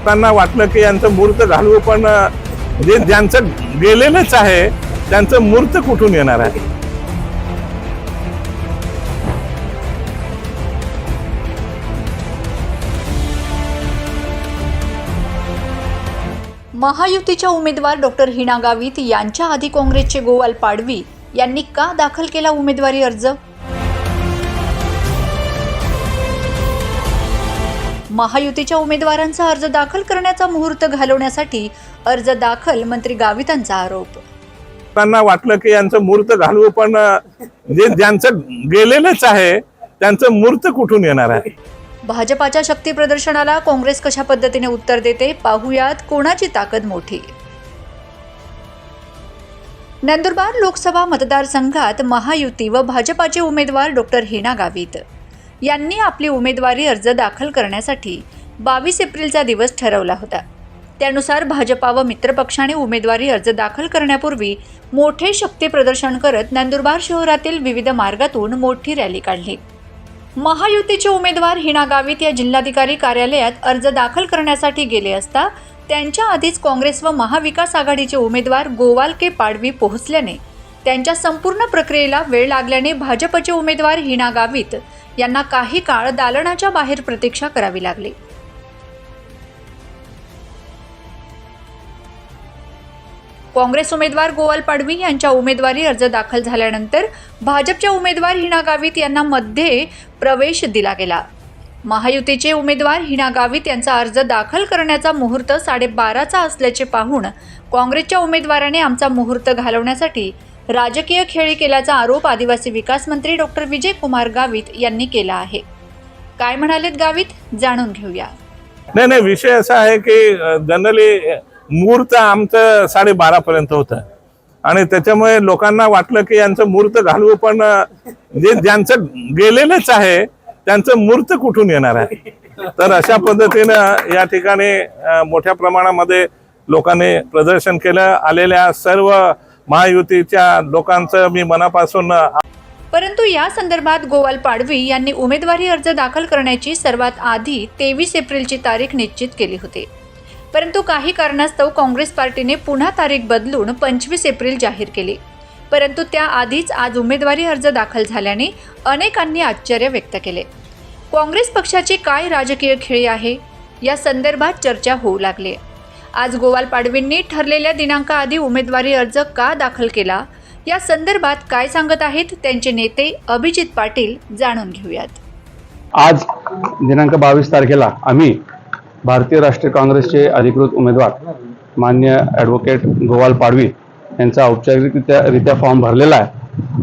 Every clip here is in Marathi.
बघताना वाटलं की यांचं मूर्त घालवू पण जे ज्यांचं गेलेलंच आहे त्यांचं मूर्त कुठून येणार आहे? महायुतीच्या उमेदवार डॉक्टर हिना गावित यांच्या आधी काँग्रेसचे गोवाल पाडवी यांनी का दाखल केला उमेदवारी अर्ज? महायुतीच्या उमेदवारांचा अर्ज दाखल करण्याचा मुहूर्त घालवण्यासाठी अर्ज दाखल मंत्री गावितांचा आरोप. त्यांना वाटलं की यांचं मूर्त घालवू पण जे ज्यांचं गेलेलंच आहे त्यांचं मूर्त कुठून येणार आहे? भाजपाच्या शक्ती प्रदर्शनाला काँग्रेस कशा पद्धतीने उत्तर देते पाहुयात कोणाची ताकद मोठी. नंदुरबार लोकसभा मतदारसंघात महायुती व भाजपाचे उमेदवार डॉक्टर हिना गावित. यांनी आपली उमेदवारी अर्ज दाखल करण्यासाठी बावीस एप्रिलचा दिवस ठरवला होता. त्यानुसार भाजपा व मित्रपक्षाने उमेदवारी अर्ज दाखल करण्यापूर्वी मोठे शक्ती प्रदर्शन करत नंदुरबार शहरातील विविध मार्गातून मोठी रॅली काढली. महायुतीचे उमेदवार हिना गावित या जिल्हाधिकारी कार्यालयात अर्ज दाखल करण्यासाठी गेले असता त्यांच्या आधीच काँग्रेस व महाविकास आघाडीचे उमेदवार गोवाल के पाडवी पोहोचल्याने त्यांच्या संपूर्ण प्रक्रियेला वेळ लागल्याने भाजपचे उमेदवार हिना गावित यांना काही काळ दालनाच्या बाहेर प्रतीक्षा करावी लागली. काँग्रेस उमेदवार गोवाल पाडवी यांच्या उमेदवारी अर्ज दाखल झाल्यानंतर भाजपच्या उमेदवार हिना गावित यांना मध्ये प्रवेश दिला गेला. महायुतीचे उमेदवार हिना गावित यांचा अर्ज दाखल करण्याचा मुहूर्त साडेबाराचा असल्याचे पाहून काँग्रेसच्या उमेदवाराने आमचा मुहूर्त घालवण्यासाठी राजकीय खेळी केल्याचा आरोप आदिवासी विकास मंत्री डॉक्टर विजय कुमार गावित यांनी केला आहे. काय म्हणालेत गावित? जाणून घेऊया. नाही नाही विषय असा आहे की जनरली मुहूर्त आमचं साडेबारा पर्यंत होतं. आणि त्याच्यामुळे लोकांना वाटलं की यांचं मूर्त घालवू पण जे ज्यांचं गेलेलंच आहे त्यांचं मूर्त कुठून येणार आहे? तर अशा पद्धतीनं या ठिकाणी मोठ्या प्रमाणामध्ये लोकांनी प्रदर्शन केलं. आलेल्या सर्व महायुतीच्या लोकांचं मी मनापासून परंतु या संदर्भात गोवाल पाडवी यांनी उमेदवारी अर्ज दाखल करण्याची सर्वात आधी तेवीस एप्रिलची तारीख निश्चित केली होती. परंतु काही कारणास्तव काँग्रेस पार्टीने पुन्हा तारीख बदलून पंचवीस एप्रिल जाहीर केली. परंतु त्याआधीच आज उमेदवारी अर्ज दाखल झाल्याने अनेकांनी आश्चर्य व्यक्त केले. काँग्रेस पक्षाची काय राजकीय खेळी आहे? या संदर्भात चर्चा होऊ लागली. आज गोवाल पाडवींनी ठरलेल्या दिनांकाआधी उमेदवारी अर्ज का दाखल केला? या संदर्भात काय सांगत आहेत त्यांचे नेते अभिजित पाटील जाणून घेऊयात. आज दिनांक बावीस तारखेला आम्ही भारतीय राष्ट्रीय काँग्रेसचे अधिकृत उमेदवार मान्य ॲडव्होकेट गोवाल पाडवी यांचा औपचारिकरित्या रित्या फॉर्म भरलेला आहे.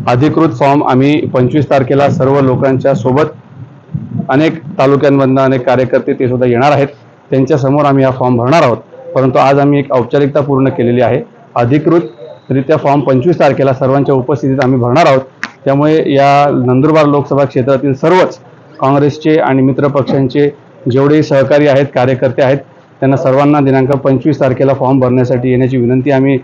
अधिकृत फॉर्म आम्ही पंचवीस तारखेला सर्व लोकांच्या सोबत अनेक तालुक्यांमधनं अनेक कार्यकर्ते ते सुद्धा येणार आहेत. त्यांच्यासमोर आम्ही हा फॉर्म भरणार आहोत. परंतु आज आम्ही एक औपचारिकता पूर्ण केलेली आहे. अधिकृतरित्या फॉर्म पंचवीस तारखेला सर्वांच्या उपस्थितीत आम्ही भरणार आहोत. त्यामुळे या नंदुरबार लोकसभा क्षेत्रातील सर्वच काँग्रेसचे आणि मित्र पक्षांचे सहकारी आहेत कार्यकर्ते आहेत त्यांना सर्वांना दिनांक पंचवीस तारखेला फॉर्म भरण्यासाठी येण्याची विनंती आम्ही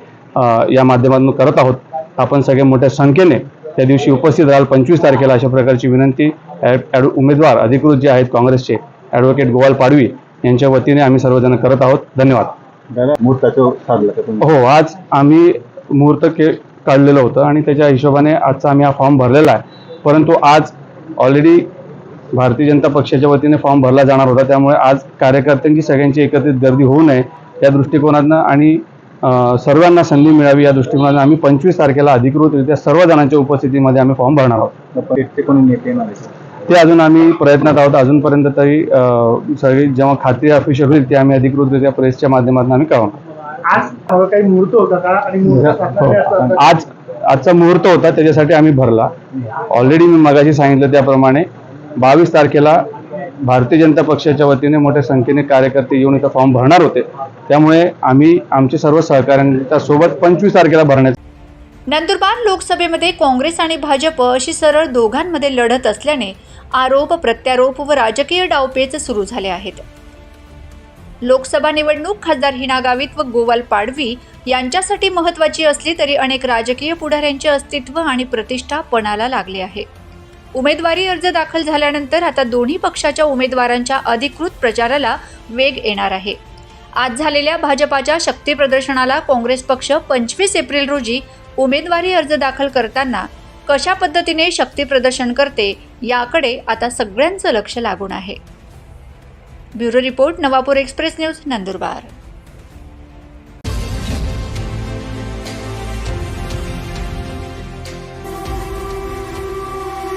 या माध्यमातून करत आहोत. आपण सगळे मोठ्या संख्येने त्या दिवशी उपस्थित राहाल. पंचवीस तारखेला अशा प्रकारची विनंती ॲड ॲड- उमेदवार अधिकृत जे आहेत काँग्रेसचे ॲडव्होकेट गोवाल पाडवी यांच्या वतीने आम्ही सर्वजण करत आहोत. धन्यवाद. दादा मुहूर्ताचं साधलं का तुम्ही? हो आज आम्ही मुहूर्त के काढलेलं होतं आणि त्याच्या हिशोबाने आजचा आम्ही हा फॉर्म भरलेला आहे. परंतु आज ऑलरेडी भारतीय जनता पक्षाच्या वतीने फॉर्म भरला जाणार होता. त्यामुळे आज कार्यकर्त्यांची सगळ्यांची एकत्रित गर्दी होऊ नये या दृष्टिकोनातनं आणि सर्वांना संधी मिळावी या दृष्टिकोनातून आम्ही पंचवीस तारखेला अधिकृतरित्या सर्व जणांच्या उपस्थितीमध्ये आम्ही फॉर्म भरणार आहोत? ते अजून आम्ही प्रयत्नात आहोत. अजूनपर्यंत तरी सगळी जेव्हा खात्री ऑफिशियल होईल ते आम्ही अधिकृतरित्या प्रेसच्या माध्यमातून आम्ही कळवणार आज काही मुहूर्त होता का? आणि मुहूर्त हो. आज आजचा मुहूर्त होता त्याच्यासाठी आम्ही भरला. ऑलरेडी मी मगाशी सांगितलं त्याप्रमाणे बावीस तारखेला भारतीय जनता पक्षाच्या वतीने मोठ्या संख्येने कार्यकर्ते येऊन इथं फॉर्म भरणार होते. त्यामुळे आम्ही आमचे सर्व सहकाऱ्यांच्या सोबत पंचवीस तारखेला भरण्याचा नंदुरबार लोकसभेमध्ये काँग्रेस आणि भाजप अशी सरळ दोघांमध्ये लढत असल्याने आरोप प्रत्यारोप व राजकीय डावपेच सुरू झाले आहेत. लोकसभा निवडणूक खासदार हिना गावित व गोवाल पाडवी यांच्यासाठी महत्त्वाची असली तरी अनेक राजकीय पुढाऱ्यांचे अस्तित्व आणि प्रतिष्ठा पणाला लागली आहे. उमेदवारी अर्ज दाखल झाल्यानंतर आता दोन्ही पक्षाच्या उमेदवारांच्या अधिकृत प्रचाराला वेग येणार आहे. आज झालेल्या भाजपाच्या शक्ती प्रदर्शनाला काँग्रेस पक्ष पंचवीस एप्रिल रोजी उमेदवारी अर्ज दाखल करताना कशा पद्धतीने शक्ती प्रदर्शन करते याकडे आता सगळ्यांचं लक्ष लागून आहे. Bureau report Navapur express news Nandurbar.